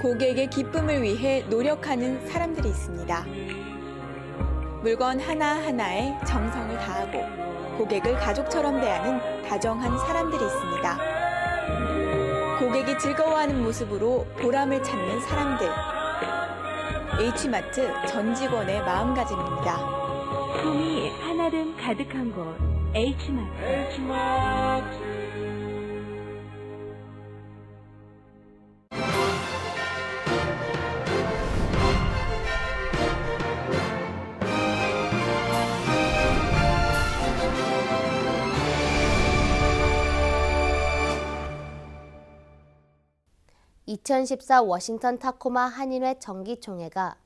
고객의 기쁨을 위해 노력하는 사람들이 있습니다. 물건 하나하나에 정성을 다하고 고객을 가족처럼 대하는 다정한 사람들이 있습니다. 고객이 즐거워하는 모습으로 보람을 찾는 사람들. H마트 전 직원의 마음가짐입니다. 꿈이 하나름 가득한 곳 H마트 (2014) 워싱턴 타코마 한인회 정기총회가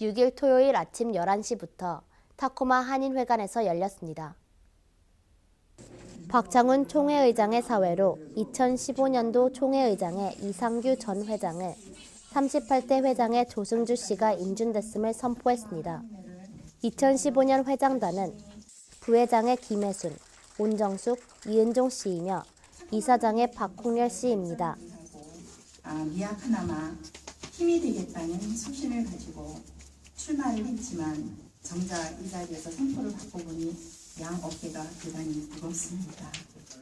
6일 토요일 아침 11시부터 타코마 한인회관에서 열렸습니다. 박창훈 총회의장의 사회로 2015년도 총회의장의 이상규 전 회장을 38대 회장의 조승주 씨가 인준됐음을 선포했습니다. 2015년 회장단은 부회장의 김혜순, 온정숙, 이은종 씨이며 이사장의 박홍렬 씨입니다. 아, 미약하나마 힘이 되겠다는 소신을 가지고 출마를 했지만 정작 이 자리에서 선포를 받고 보니 양 어깨가 대단히 무겁습니다.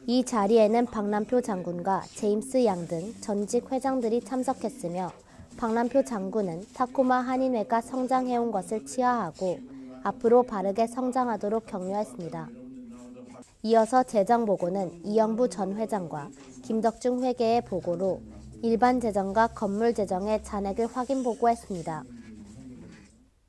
이 자리에는 박남표 장군과 제임스 양 등 전직 회장들이 참석했으며 박남표 장군은 타코마 한인회가 성장해온 것을 치하하고 앞으로 바르게 성장하도록 격려했습니다. 이어서 재정 보고는 이영부 전 회장과 김덕중 회계의 보고로 일반 재정과 건물 재정의 잔액을 확인 보고했습니다.